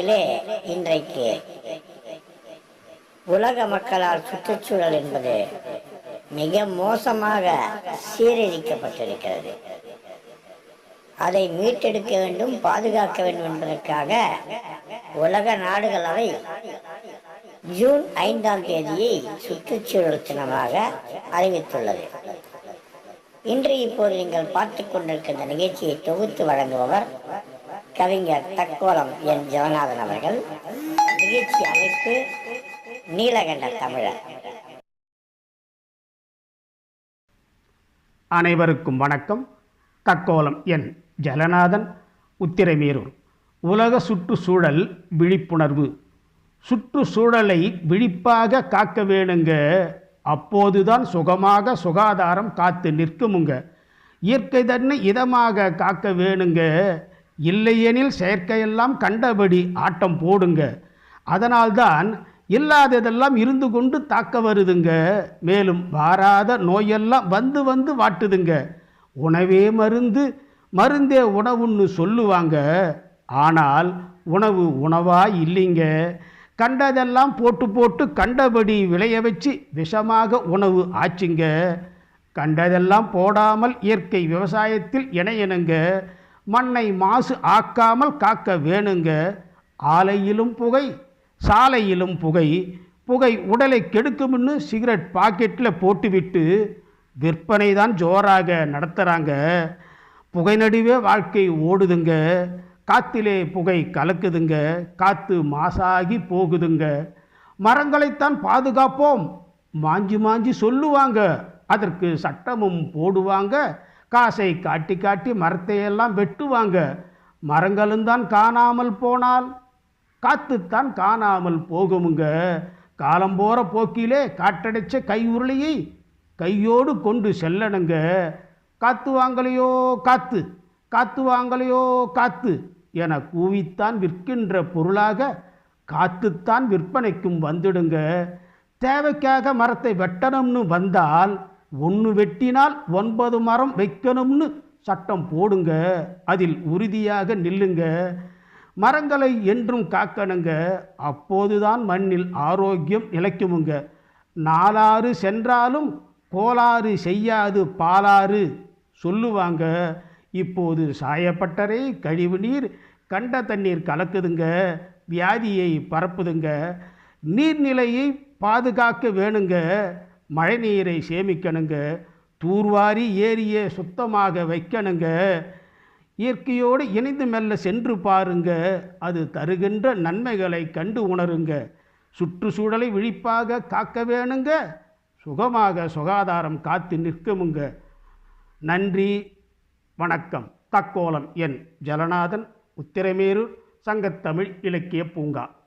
இதிலே இன்றைக்கு உலக மக்களால் சுற்றுச்சூழல் என்பது மிக மோசமாக சீரழிக்கப்பட்டிருக்கிறது. அதை மீட்டெடுக்க வேண்டும் பாதுகாக்க வேண்டும் என்பதற்காக உலக நாடுகள் அவை ஜூன் ஐந்தாம் தேதியை சுற்றுச்சூழல் தினமாக அறிவித்துள்ளது. இன்று இப்போது நீங்கள் பார்த்து கொண்டிருக்கின்ற நிகழ்ச்சியை தொகுத்து வழங்குபவர் கவிஞர் தக்கோலம் என் ஜெகநாதன் அவர்கள் நிகழ்ச்சி அமைப்பு நீலகண்ட தமிழர். அனைவருக்கும் வணக்கம். தக்கோலம் என் ஜலநாதன் உத்திரமேரூர். உலக சுற்றுச்சூழல் விழிப்புணர்வு. சுற்றுச்சூழலை விழிப்பாக காக்க வேணுங்க. அப்போதுதான் சுகமாக சுகாதாரம் காத்து நிற்குமுங்க. இயற்கை தன்னை இதமாக காக்க வேணுங்க. இல்லையெனில் செயற்கையெல்லாம் கண்டபடி ஆட்டம் போடுங்க. அதனால்தான் இல்லாததெல்லாம் இருந்து கொண்டு தாக்க வருதுங்க. மேலும் வாராத நோயெல்லாம் வந்து வந்து வாட்டுதுங்க. உணவே மருந்து மருந்தே உணவுன்னு சொல்லுவாங்க. ஆனால் உணவு உணவா இல்லைங்க. கண்டதெல்லாம் போட்டு போட்டு கண்டபடி விளைய வச்சு விஷமாக உணவு ஆச்சுங்க. கண்டதெல்லாம் போடாமல் இயற்கை விவசாயத்தில் இணையணுங்க. மண்ணை மாசு ஆக்காமல் காக்க வேணுங்க. ஆலையிலும் புகை சாலையிலும் புகை. புகை உடலை கெடுக்கும்னு சிகரெட் பாக்கெட்டில் போட்டுவிட்டு விற்பனை தான் ஜோராக நடத்துகிறாங்க புகை நடுவே வாழ்க்கை ஓடுதுங்க. காத்திலே புகை கலக்குதுங்க. காற்று மாசாகி போகுதுங்க. மரங்களைத்தான் பாதுகாப்போம். மாஞ்சி மாஞ்சி சொல்லுவாங்க. அதற்கு சட்டமும் போடுவாங்க. காசை காட்டி காட்டி மரத்தையெல்லாம் வெட்டுவாங்க. மரங்களும் தான் காணாமல் போனால். காத்துத்தான் காணாமல் போகுமுங்க. காலம் போகிற போக்கிலே காட்டடைச்ச கை உருளையை கையோடு கொண்டு செல்லணுங்க. காத்து வாங்கலையோ காத்து காத்து வாங்கலையோ காத்து என கூவித்தான் விற்கின்ற பொருளாக காத்துத்தான் விற்பனைக்கும் வந்துடுங்க. தேவைக்காக மரத்தை வெட்டணும்னு வந்தால் ஒன்று வெட்டினால் ஒன்பது மரம் வைக்கணும்னு சட்டம் போடுங்க. அதில் உறுதியாக நில்லுங்க. மரங்களை என்றும் காக்கணுங்க. அப்போதுதான் மண்ணில் ஆரோக்கியம் நிலைக்குமுங்க. நாலாறு சென்றாலும் கோளாறு செய்யாது பாலாறு சொல்லுவாங்க. இப்போது சாயப்பட்டறை கழிவு நீர் கண்ட தண்ணீர் கலக்குதுங்க. வியாதியை பரப்புதுங்க. நீர்நிலையை பாதுகாக்க வேணுங்க. மழைநீரை சேமிக்கணுங்க. தூர்வாரி ஏரியை சுத்தமாக வைக்கணுங்க. இயற்கையோடு இணைந்து மெல்ல சென்று பாருங்க. அது தருகின்ற நன்மைகளை கண்டு உணருங்க. சுற்றுச்சூழலை விழிப்பாக காக்க வேணுங்க. சுகமாக சுகாதாரம் காத்து நிற்குமுங்க. நன்றி வணக்கம். தக்கோலம் என் ஜலநாதன் உத்திரமேரூர் சங்கத்தமிழ் இலக்கிய பூங்கா.